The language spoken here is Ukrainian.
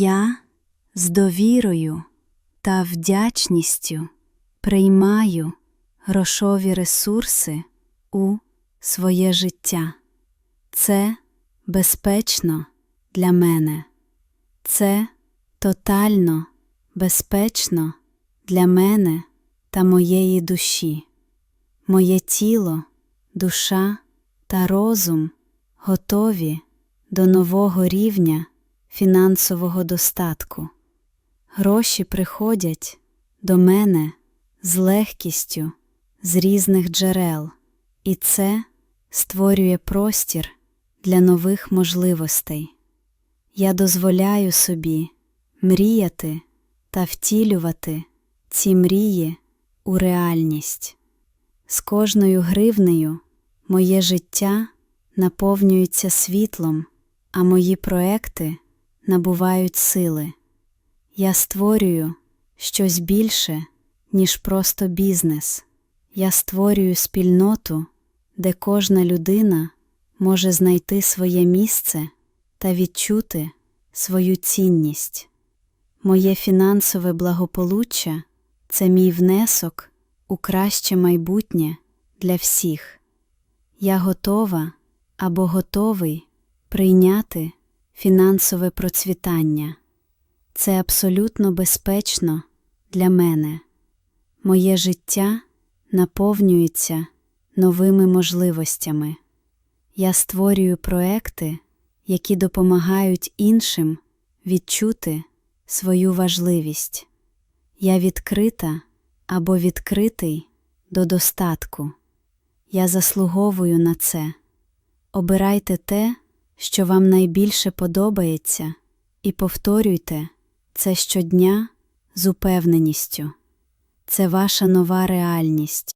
Я з довірою та вдячністю приймаю грошові ресурси у своє життя. Це безпечно для мене. Це тотально безпечно для мене та моєї душі. Моє тіло, душа та розум готові до нового рівня фінансового достатку. Гроші приходять до мене з легкістю з різних джерел, і це створює простір для нових можливостей. Я дозволяю собі мріяти та втілювати ці мрії у реальність. З кожною гривнею моє життя наповнюється світлом, а мої проекти набувають сили. Я створюю щось більше, ніж просто бізнес. Я створюю спільноту, де кожна людина може знайти своє місце та відчути свою цінність. Моє фінансове благополуччя це мій внесок у краще майбутнє для всіх. Я готова або готовий прийняти фінансове процвітання. Це абсолютно безпечно для мене. Моє життя наповнюється новими можливостями. Я створюю проекти, які допомагають іншим відчути свою важливість. Я відкрита або відкритий до достатку. Я заслуговую на це. Обирайте те, що вам найбільше подобається, і повторюйте це щодня з упевненістю. Це ваша нова реальність.